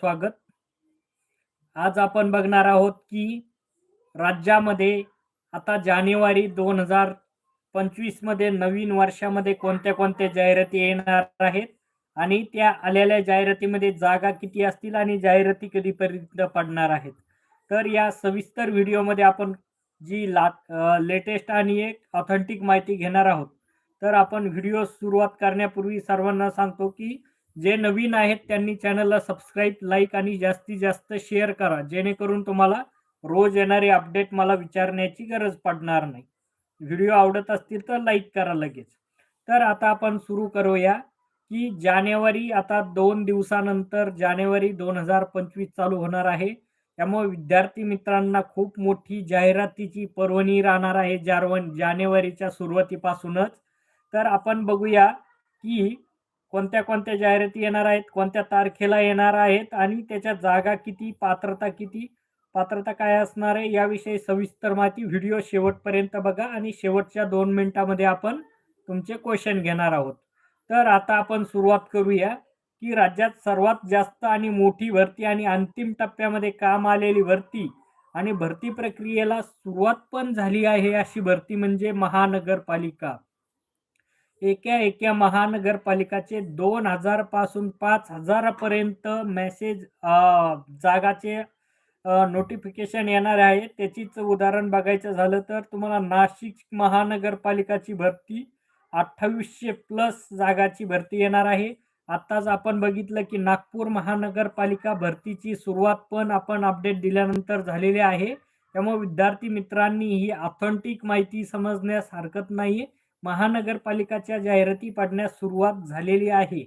स्वागत. आज आपण बघणार आहोत की राज्यामध्ये आता जानेवारी दोन हजार पंचवीसमध्ये नवीन वर्षामध्ये कोणत्या कोणत्या जाहिराती येणार आहेत आणि त्या आलेल्या जाहिरातीमध्ये जागा किती असतील आणि जाहिराती कधीपर्यंत पडणार आहेत. तर या सविस्तर व्हिडिओमध्ये आपण जी ला लेटेस्ट आणि एक ऑथेंटिक माहिती घेणार आहोत. तर आपण व्हिडिओ सुरुवात करण्यापूर्वी सर्वांना सांगतो की जे नवीन आहेत त्यांनी चॅनलला सबस्क्राईब लाईक आणि जास्तीत जास्त शेअर करा. जेणेकरून तुम्हाला रोज येणारे अपडेट मला विचारण्याची गरज पडणार नाही. व्हिडिओ आवडत असतील तर लाईक करा लगेच. तर आता आपण सुरू करूया की जानेवारी आता दोन दिवसानंतर जानेवारी दोन हजार पंचवीस चालू होणार आहे. त्यामुळे विद्यार्थी मित्रांना खूप मोठी जाहिरातीची पर्वणी राहणार आहे. जारवन जानेवारीच्या सुरुवातीपासूनच. तर आपण बघूया की कोणत्या कोणत्या जाहिराती येणार आहेत कोणत्या तारखेला येणार आहेत आणि त्याच्या जागा किती पात्रता किती पात्रता काय असणार आहे याविषयी सविस्तर माहिती व्हिडिओ शेवटपर्यंत बघा आणि शेवटच्या दोन मिनिटामध्ये आपण तुमचे क्वेश्चन घेणार आहोत. तर आता आपण सुरुवात करूया की राज्यात सर्वात जास्त आणि मोठी भरती आणि अंतिम टप्प्यामध्ये काम आलेली भरती आणि भरती प्रक्रियेला सुरुवात पण झाली आहे अशी भरती म्हणजे महानगरपालिका. एका एका महानगरपालिकाचे दोन हजारपासून पाच हजारापर्यंत मेसेज जागाचे नोटिफिकेशन येणार आहे. त्याचीच उदाहरण बघायचं झालं तर तुम्हाला नाशिक महानगरपालिकाची भरती अठ्ठावीसशे प्लस जागाची भरती येणार आहे. आत्ताच आपण बघितलं की नागपूर महानगरपालिका भरतीची सुरुवात पण आपण अपडेट दिल्यानंतर झालेली आहे. त्यामुळे विद्यार्थी मित्रांनी ही ऑथेंटिक माहिती समजण्यास हरकत नाही महानगरपालिकाच्या जाहिराती पाडण्यास सुरुवात झालेली आहे.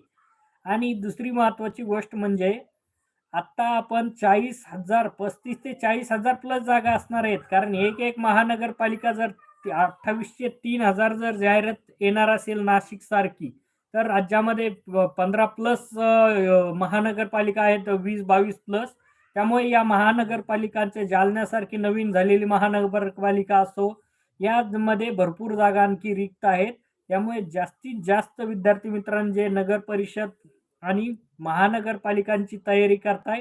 आणि दुसरी महत्त्वाची गोष्ट म्हणजे आत्ता आपण चाळीस हजार पस्तीस ते चाळीस हजार प्लस जागा असणार आहेत. कारण एक एक महानगरपालिका जर अठ्ठावीसशे तीन हजार जर जाहिरात येणार असेल नाशिक सारखी तर राज्यामध्ये पंधरा प्लस महानगरपालिका आहेत वीस बावीस प्लस त्यामुळे या महानगरपालिकांचे जालन्यासारखी नवीन झालेली महानगरपालिका असो यामध्ये भरपूर जागा आणखी रिक्त आहेत. त्यामुळे जास्तीत जास्त विद्यार्थी मित्रांनी जे नगर परिषद आणि महानगरपालिकांची तयारी करताय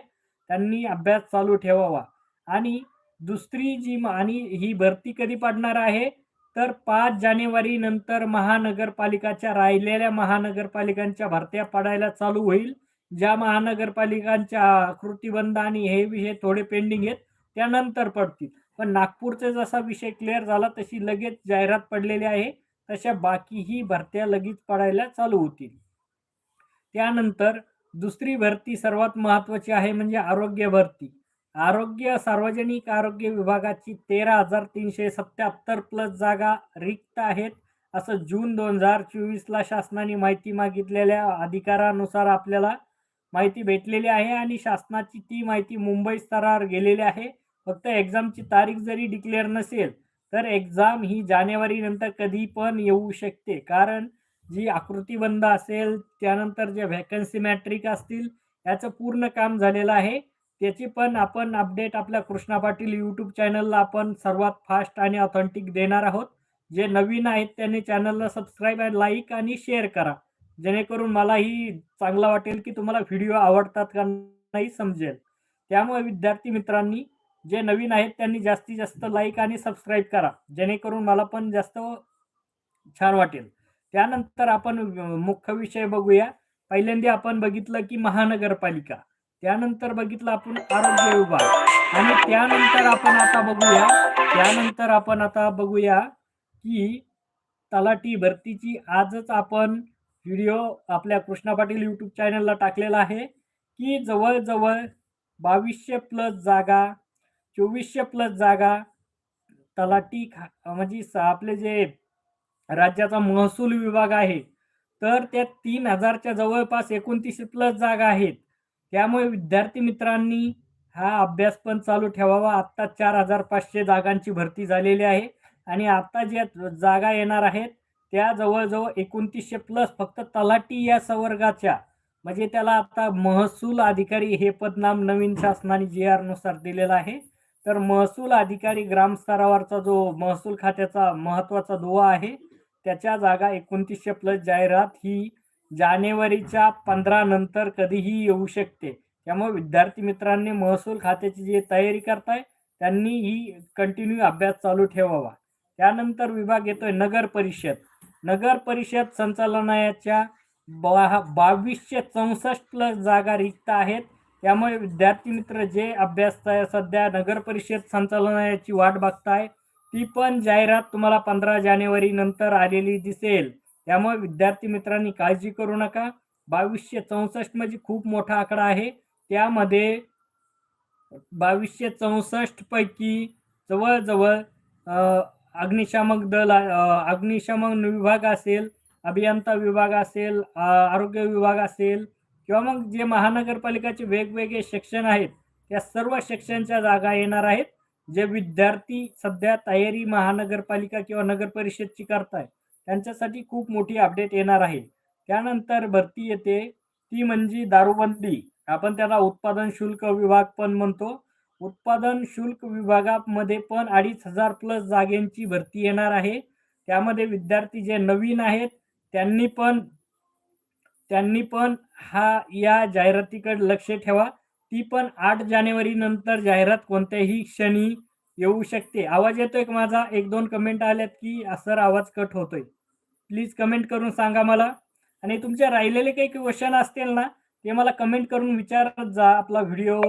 त्यांनी अभ्यास चालू ठेवावा. आणि दुसरी जी आणि ही भरती कधी पडणार आहे? तर पाच जानेवारी नंतर महानगरपालिकाच्या राहिलेल्या महानगरपालिकांच्या भरत्या पडायला चालू होईल. ज्या महानगरपालिकांच्या आकृतीबंध आणि हे विषय थोडे पेंडिंग आहेत त्यानंतर पडतील. पण नागपूरचा जसा विषय क्लिअर झाला तशी लगेच जाहिरात पडलेली आहे. तशा बाकीही भरत्या लगेच पडायला चालू होतील. त्यानंतर दुसरी भरती सर्वात महत्त्वाची आहे म्हणजे आरोग्य भरती. आरोग्य सार्वजनिक आरोग्य विभागाची तेरा हजार तीनशे सत्याहत्तर प्लस जागा रिक्त आहेत असं जून दोन हजार चोवीसला शासनाने माहिती मागितलेल्या अधिकारानुसार आपल्याला माहिती भेटलेली आहे आणि शासनाची ती माहिती मुंबई स्तरावर गेलेली आहे. फक्त एक्झामची तारीख जरी डिक्लेअर नसेल तर एक्झाम ही जानेवारी नंतर कधी पण येऊ शकते. कारण जी आकृतीबंध असेल त्यानंतर जे व्हॅकन्सी मॅट्रिक असतील याचं पूर्ण काम झालेलं आहे. त्याची पण आपण अपडेट आपल्या कृष्णा पाटील यूट्यूब चॅनलला आपण सर्वात फास्ट आणि ऑथेंटिक देणार आहोत. जे नवीन आहेत त्यांनी चॅनलला सबस्क्राईब आणि लाईक आणि शेअर करा. जेणेकरून मलाही चांगला वाटेल की तुम्हाला व्हिडिओ आवडतात का नाही समजेल. त्यामुळे विद्यार्थी मित्रांनी जे नवीन आहेत त्यांनी जास्तीत जास्त लाईक आणि सबस्क्राईब करा. जेणेकरून मला पण जास्त छान वाटेल. त्यानंतर आपण मुख्य विषय बघूया. पहिल्यांदा आपण बघितलं की महानगरपालिका. त्यानंतर बघितलं आपण आरोग्य विभाग. आणि त्यानंतर आपण आता बघूया त्यानंतर आपण आता बघूया की तलाठी भरतीची आजच आपण व्हिडिओ आपल्या कृष्णा पाटील यूट्यूब चॅनलला टाकलेला आहे की जवळजवळ बावीसशे प्लस जागा चोवीसशे प्लस जागा तलाठी खा म्हणजे आपले जे राज्याचा महसूल विभाग आहे तर त्या तीन हजारच्या जवळपास एकोणतीसशे प्लस जागा आहेत. त्यामुळे विद्यार्थी मित्रांनी हा अभ्यास पण चालू ठेवावा. आत्ता चार हजार पाचशे जागांची भरती झालेली आहे आणि आता ज्या जागा येणार आहेत त्या जवळजवळ एकोणतीसशे प्लस फक्त तलाठी या संवर्गाच्या. म्हणजे त्याला आता महसूल अधिकारी हे पदनाम नवीन शासनाने जी आरनुसार दिलेलं आहे. तर महसूल अधिकारी ग्रामस्तरावरचा जो महसूल खात्याचा महत्त्वाचा दुवा आहे त्याच्या जागा एकोणतीसशे प्लस जाहिरात ही जानेवारीच्या पंधरा नंतर कधीही येऊ शकते. त्यामुळे विद्यार्थी मित्रांनी महसूल खात्याची जी तयारी करताय त्यांनी ही कंटिन्यू अभ्यास चालू ठेवावा. त्यानंतर विभाग येतोय नगर परिषद. नगर परिषद संचालनालयाच्या बा बावीसशे चौसष्ट प्लस जागा रिक्त आहेत. त्यामुळे विद्यार्थी मित्र जे अभ्यास सध्या नगर परिषद संचालनाची वाट बघताय ती पण जाहिरात तुम्हाला पंधरा जानेवारी नंतर आलेली दिसेल. त्यामुळे विद्यार्थी मित्रांनी काळजी करू नका. बावीसशे चौसष्ट म्हणजे खूप मोठा आकडा आहे. त्यामध्ये बावीसशे चौसष्ट पैकी जवळजवळ अग्निशामक दल अग्निशामक विभाग असेल अभियंता विभाग असेल आरोग्य विभाग असेल किंवा मग जे महानगरपालिकाचे वेगवेगळे सेक्शन आहेत त्या सर्व सेक्शनच्या जागा येणार आहेत जे विद्यार्थी सध्या तयारी महानगरपालिका किंवा नगर परिषदची करताय त्यांच्यासाठी खूप मोठी अपडेट येणार आहे. त्यानंतर भरती येते ती म्हणजे दारूबंदी. आपण त्याला उत्पादन शुल्क विभाग पण म्हणतो. उत्पादन शुल्क विभागामध्ये पण अडीच हजार प्लस जागेंची भरती येणार आहे. त्यामध्ये विद्यार्थी जे नवीन आहेत त्यांनी पण त्यांनी पण हा या जाहिरातीकडे लक्ष ठेवा. ती पण आठ जानेवारी नंतर जाहिरात कोणत्याही क्षणी येऊ शकते. आवाज येतोय का माझा? एक दोन कमेंट आल्यात की सर आवाज कट होतोय. प्लीज कमेंट करून सांगा मला. आणि तुमच्या राहिलेले काही क्वेश्चन असतील ना ते मला कमेंट करून विचारत जा. आपला व्हिडिओ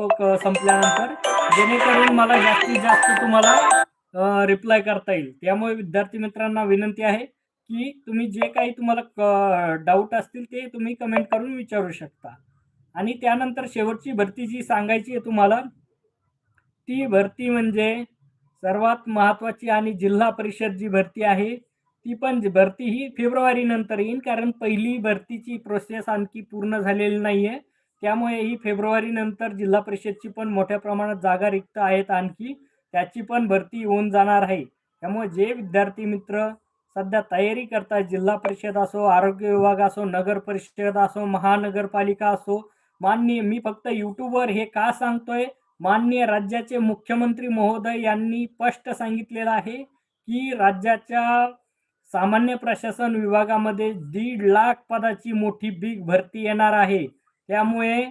संपल्यानंतर. जेणेकरून मला जास्तीत जास्त तुम्हाला रिप्लाय करता येईल. त्यामुळे विद्यार्थी मित्रांना विनंती आहे. की तुम्ही जे काही तुम्हाला डाऊट असतील ते तुम्ही कमेंट करून विचारू शकता. आणि त्यानंतर शेवटची भरती जी सांगायची आहे तुम्हाला ती भरती म्हणजे सर्वात महत्त्वाची आणि जिल्हा परिषद जी भरती आहे ती पण भरती ही फेब्रुवारी नंतर येईल कारण पहिली भरतीची प्रोसेस आणखी पूर्ण झालेली नाही आहे त्यामुळे ही फेब्रुवारी नंतर जिल्हा परिषदची पण मोठ्या प्रमाणात जागा रिक्त आहेत आणखी त्याची पण भरती होऊन जाणार आहे. त्यामुळे जे विद्यार्थी मित्र सध्या तयारी करतायत जिल्हा परिषद असो आरोग्य विभाग असो नगर परिषद असो महानगरपालिका असो माननीय मी फक्त युट्यूबवर हे का सांगतोय? माननीय राज्याचे मुख्यमंत्री महोदय यांनी स्पष्ट सांगितलेलं आहे की राज्याच्या सामान्य प्रशासन विभागामध्ये दीड लाख पदाची मोठी बिग भरती येणार आहे. त्यामुळे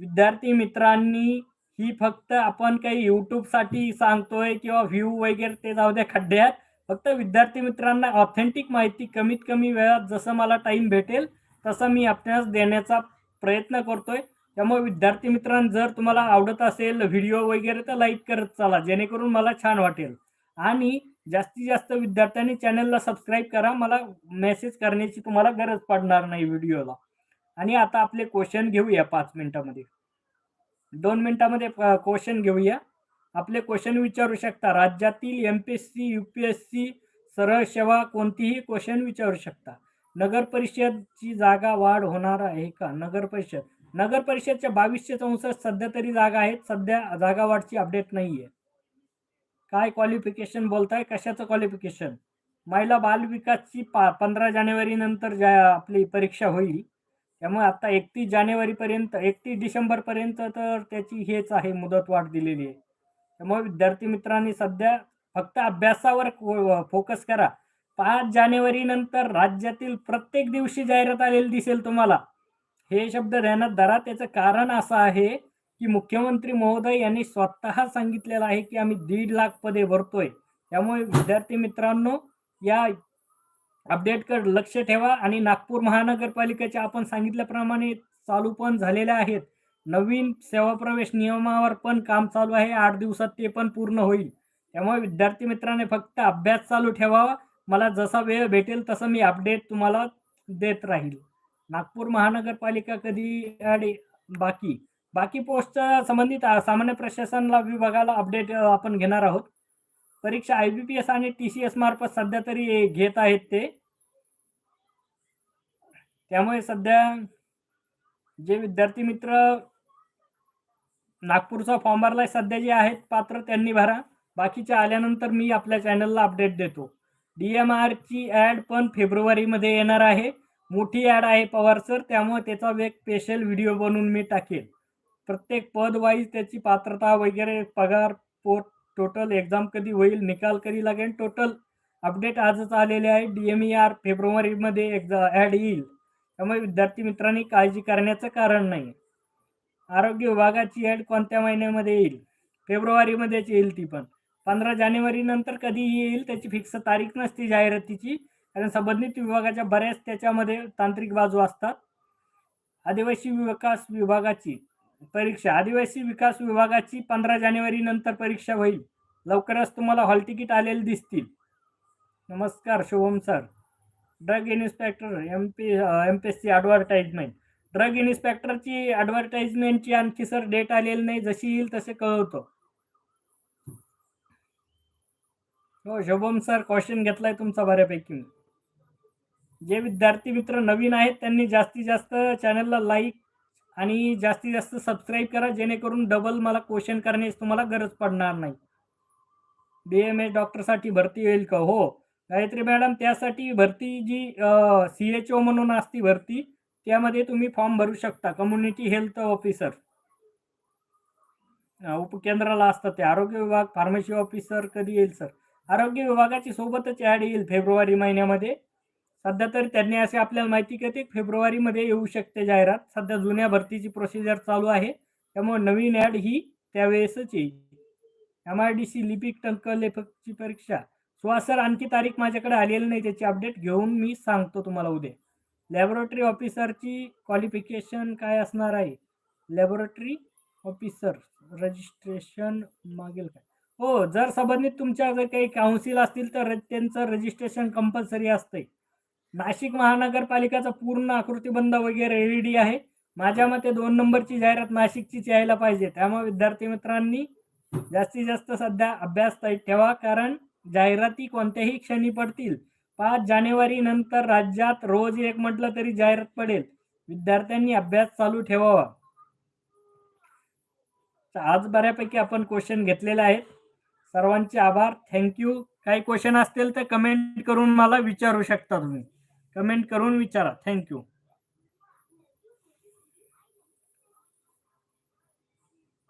विद्यार्थी मित्रांनी ही फक्त आपण काही यूट्यूबसाठी सांगतोय किंवा व्ह्यू वगैरे ते जाऊ द्या खड्ड्यात. फक्त विद्यार्थी मित्रांना ऑथेंटिक माहिती कमीत कमी वेळात जसं मला टाईम भेटेल तसं मी आपल्यास देण्याचा प्रयत्न करतोय. त्यामुळे विद्यार्थी मित्रांनो जर तुम्हाला आवडत असेल व्हिडिओ वगैरे तर लाईक करत चला जेणेकरून मला छान वाटेल. आणि जास्तीत जास्त विद्यार्थ्यांनी चॅनलला सबस्क्राईब करा मला मेसेज करण्याची तुम्हाला गरज पडणार नाही व्हिडिओला आणि आता आपले क्वेश्चन घेऊया पाच मिनिटामध्ये. दोन मिनिटामध्ये क्वेश्चन घेऊया. आपले क्वेश्चन विचारू शकता. राज्यातील M P S C U P S C सरळ सेवा कोणतीही क्वेश्चन विचारू शकता. नगर परिषदची जागा वाढ होणार आहे का? नगर परिषद. नगर परिषदच्या बावीसशे चौसष्ट सध्या तरी जागा आहेत. सध्या जागा वाढची अपडेट नाही आहे काय क्वालिफिकेशन बोलताय? कशाचं क्वालिफिकेशन महिला बालविकासची पा पंधरा जानेवारी नंतर ज्या आपली परीक्षा होईल त्यामुळे आता एकतीस जानेवारीपर्यंत एकतीस डिसेंबरपर्यंत तर त्याची हेच आहे मुदतवाढ दिलेली आहे. त्यामुळे विद्यार्थी मित्रांनी सध्या फक्त अभ्यासावर फोकस करा. पाच जानेवारी नंतर राज्यातील प्रत्येक दिवशी जाहिरात आलेली दिसेल तुम्हाला. हे शब्द ध्यानात धरा. त्याचं कारण असं आहे की मुख्यमंत्री महोदय यांनी स्वतः सांगितलेलं आहे की आम्ही दीड लाख पदे भरतोय. त्यामुळे विद्यार्थी मित्रांनो या अपडेटकडे लक्ष ठेवा आणि नागपूर महानगरपालिकेच्या आपण सांगितल्याप्रमाणे चालू पण झालेल्या आहेत. नवीन सेवा प्रवेश नियमावर पण काम चालू आहे. आठ दिवसात ते पण पूर्ण होईल. त्यामुळे विद्यार्थी मित्रांनी फक्त अभ्यास चालू ठेवावा. मला जसा वेळ भेटेल तसं मी अपडेट तुम्हाला देत राहील. नागपूर महानगरपालिका कधी आणि बाकी? बाकी पोस्टच्या संबंधित सामान्य प्रशासनला विभागाला अपडेट आपण घेणार आहोत. परीक्षा आय बी पी एस आणि टी सी एस मार्फत सध्या तरी घेत आहेत ते. त्यामुळे सध्या जे विद्यार्थी मित्र नागपूरचा फॉर्म भरलाय. सध्या जे आहेत पात्र त्यांनी भरा. बाकीच्या आल्यानंतर मी आपल्या चॅनलला अपडेट देतो. डी एम आरची ॲड पण फेब्रुवारीमध्ये येणार आहे. मोठी ॲड आहे पवार सर त्यामुळे त्याचा एक स्पेशल व्हिडिओ बनवून मी टाकेल. प्रत्येक पद वाईज त्याची पात्रता वगैरे पगार पोट टोटल एक्झाम कधी होईल निकाल कधी लागेल टोटल अपडेट आजच आलेले आहे. डी एम ई आर फेब्रुवारीमध्ये एक्झा ॲड येईल. त्यामुळे विद्यार्थी मित्रांनी काळजी करण्याचं कारण नाही. आरोग्य विभागाची ॲड कोणत्या महिन्यामध्ये येईल? फेब्रुवारीमध्येच येईल ती पण. पंधरा जानेवारी नंतर कधीही येईल त्याची फिक्स तारीख नसते जाहिरातीची. कारण संबंधित विभागाच्या बऱ्याच त्याच्यामध्ये तांत्रिक बाजू असतात. आदिवासी विकास विभागाची परीक्षा. आदिवासी विकास विभागाची पंधरा जानेवारी नंतर परीक्षा होईल. लवकरच तुम्हाला हॉल तिकीट आलेले दिसतील. नमस्कार Shubham sir. Drug inspector M P M P S C advertisement drug इन्स्पेक्टरची ॲडव्हर्टाइजमेंटची आणखी सर डेट आलेली नाही. जशी येईल तसे कळवतो. हो शुभम सर क्वेश्चन घेतलाय तुमचा बऱ्यापैकी. मी जे विद्यार्थी मित्र नवीन आहेत त्यांनी जास्तीत जास्त चॅनलला लाईक आणि जास्तीत जास्त सबस्क्राईब करा जेणेकरून डबल मला क्वेश्चन करण्याची तुम्हाला गरज पडणार नाही. बी एम एस डॉक्टरसाठी भरती होईल का? हो. गायत्री मॅडम त्यासाठी भरती जी सी एच ओ म्हणून असती भरती त्यामध्ये तुम्ही फॉर्म भरू शकता. Community health officer. उपकेंद्राला असतात ते. आरोग्य विभाग फार्मसी ऑफिसर कधी येईल सर? आरोग्य विभागाची सोबतच ॲड येईल फेब्रुवारी महिन्यामध्ये. सध्या तर त्यांनी असे आपल्याला माहिती की ते फेब्रुवारीमध्ये येऊ शकते जाहिरात. सध्या जुन्या भरतीची प्रोसिजर चालू आहे. त्यामुळे नवीन ॲड ही त्यावेळेसच येईल. एम आय डी सी लिपिक टंक लेखकची परीक्षा. सो सर आणखी तारीख माझ्याकडे आलेली नाही. त्याची अपडेट घेऊन मी सांगतो तुम्हाला उद्या. लॅबोरेटरी ऑफिसरची क्वालिफिकेशन काय असणार आहे? लॅबोरेटरी ऑफिसर रजिस्ट्रेशन मागेल काय? हो जर संबंधित तुमच्या जर काही काउन्सिल असतील तर त्यांचं रजिस्ट्रेशन कंपल्सरी असते नाशिक महानगरपालिकाचा पूर्ण आकृतीबंध वगैरे एल डी आहे. माझ्या मते दोन नंबरची जाहिरात नाशिकचीच यायला पाहिजे. त्यामुळे विद्यार्थी मित्रांनी जास्तीत जास्त सध्या अभ्यास ठेवा कारण जाहिराती कोणत्याही क्षणी पडतील. पाच जानेवारी नंतर राज्यात रोज एक म्हटलं तरी जाहिरात पडेल. विद्यार्थ्यांनी अभ्यास चालू ठेवावा. तर आज बऱ्यापैकी आपण क्वेश्चन घेतलेले आहेत. सर्वांचे आभार. थँक्यू काही क्वेश्चन असतील तर कमेंट करून मला विचारू शकता तुम्ही. कमेंट करून विचारा. थँक्यू